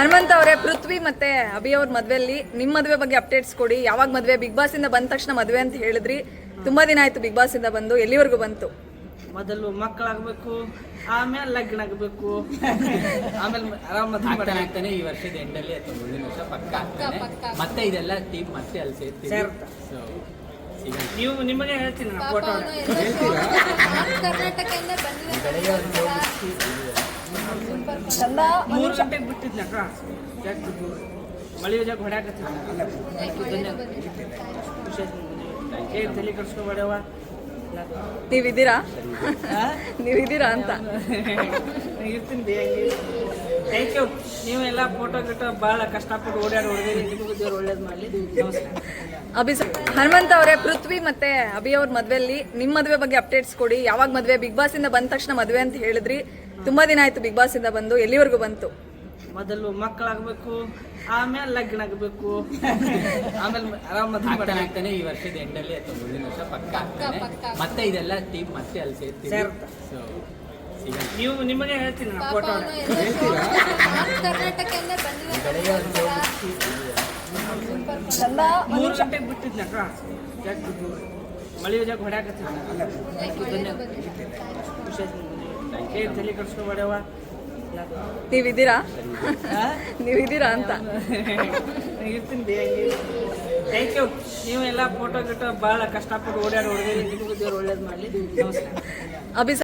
ಹನುಮಂತ ಅವರೇ ಪೃಥ್ವಿ ಮತ್ತೆ ಅಭಿ ಅವ್ರ ಮದ್ವೆಯಲ್ಲಿ. ನಿಮ್ಮ ಮದ್ವೆ ಬಗ್ಗೆ ಅಪ್ಡೇಟ್ಸ್ ಕೊಡಿ. ಯಾವಾಗ ಮದ್ವೆ? ಬಿಗ್ ಬಾಸ್ ಇಂದ ಬಂದ ತಕ್ಷಣ ಮದ್ವೆ ಅಂತ ಹೇಳಿದ್ರಿ. ತುಂಬಾ ದಿನ ಆಯ್ತು ಬಿಗ್ ಬಾಸ್ ಇಂದ ಬಂದು. ಎಲ್ಲಿವರೆಗೂ ಬಂತು? ಮೊದಲು ಮಕ್ಕಳಾಗಬೇಕು ಆಮೇಲೆ ಲಗ್ನ ಆಗಬೇಕು. ಆಮೇಲೆ ಆರಾಮ ಮದ್ವೆ ಆಗ್ತಾನೆ ಆಗ್ತಾನೆ. ಈ ವರ್ಷದ ಎಂಡಲ್ಲಿ ಅಥವಾ ಮುಂದಿನ ವರ್ಷ ಪಕ್ಕ ಆಗ್ತಾನೆ. ಮತ್ತೆ ಇದೆಲ್ಲ ಟೀಮ್ ಮತ್ತೆ ಅಲ್ಲಿ ಸೇರ್ತೀವಿ. ನೀವು ನಿಮಗೆ ಹೇಳ್ತೀನಿ ನಾನು ಫೋಟೋ ಕರ್ನಾಟಕದಿಂದ ಚಂದ ಮೂರು ಗಂಟೆಗೆ ಬಿಟ್ಟಿದ್ನ ಮಳೆ ಜಾಗ. ಏ ತಲೆ ಕಡ್ಸ್ಕೊಬೇಡವ ನೀವಿದ್ದೀರಾ? ನೀವಿದ್ದೀರಾ ಅಂತ? ಇರ್ತೀನಿ. ಥ್ಯಾಂಕ್ ಯು ನೀವೆಲ್ಲ ಫೋಟೋ ಗಿಟೋ ಭಾಳ ಕಷ್ಟಪಟ್ಟು ಓಡಾಡಿ ಹೊಡೆದಿರಿ ನಿಮಗೂ ದೇವ್ರು ಒಳ್ಳೇದು ಮಾಡಲಿ. ನಮಸ್ಕಾರ. ಅಭಿ ಸ- ಹನುಮಂತ ಅವರೇ ಪೃಥ್ವಿ ಮತ್ತೆ ಅಭಿ ಅವ್ರ ಮದ್ವೆಯಲ್ಲಿ ನಿಮ್ ಮದ್ವೆ ಬಗ್ಗೆ ಅಪ್ಡೇಟ್ಸ್ ಕೊಡಿ. ಯಾವಾಗ ಮದ್ವೆ? ಬಿಗ್ ಬಾಸ್ ಇಂದ ಬಂದ ತಕ್ಷಣ ಮದ್ವೆ ಅಂತ ಹೇಳಿದ್ರಿ. ತುಂಬಾ ದಿನ ಆಯ್ತು ಬಿಗ್ ಬಾಸ್ ಇಂದ ಬಂದು. ಎಲ್ಲಿವರೆಗೂ ಬಂತು? ಮೊದಲು ಮಕ್ಕಳಾಗಬೇಕು ಆಮೇಲೆ ಲಗ್ನ ಆಗಬೇಕು ಆಮೇಲೆ ಆರಾಮ ಮದ್ವೆ ಆಗ್ತಾನೆ ಆಗ್ತಾನೆ. ಈ ವರ್ಷದ ಎಂಡಲ್ಲಿ ಅಥವಾ ಮುಂದಿನ ವರ್ಷ ಪಕ್ಕ ಆಗ್ತಾನೆ. ಮತ್ತೆ ಇದೆಲ್ಲ ಟೀಮ್ ಮತ್ತೆ ಅಲ್ಲಿ ಸೇರ್ತೀವಿ. ಸೇರುತ್ತೆ. ಸೊ ಸಿಗೋಣ ನೀವು ನಿಮಗೆ ಹೇಳ್ತೀನಿ ನಾನು ಫೋಟೋ ಮೂರು ಗಂಟೆಗೆ ಬಿಟ್ಟಿದ್ನ ಮಳೆ ಜಾಗ ಹೊಡ್ಯಾಕತ್ತೀನಿ ತಲೆ ಕಡ್ಸ್ಕೊಬೇಡವ ನೀವಿದ್ದೀರಾ? ನೀವಿದ್ದೀರಾ ಅಂತ. ಇರ್ತೀನಿ ಥ್ಯಾಂಕ್ ಯು ನೀವೆಲ್ಲ ಫೋಟೋ ಗಿಟೋ ಭಾಳ ಕಷ್ಟಪಟ್ಟು ಓಡಾಡಿ ನಿಮಗೂ ದೇವ್ರು ಒಳ್ಳೇದು ಮಾಡಲಿ. ನಮಸ್ಕಾರ. ಅಭಿ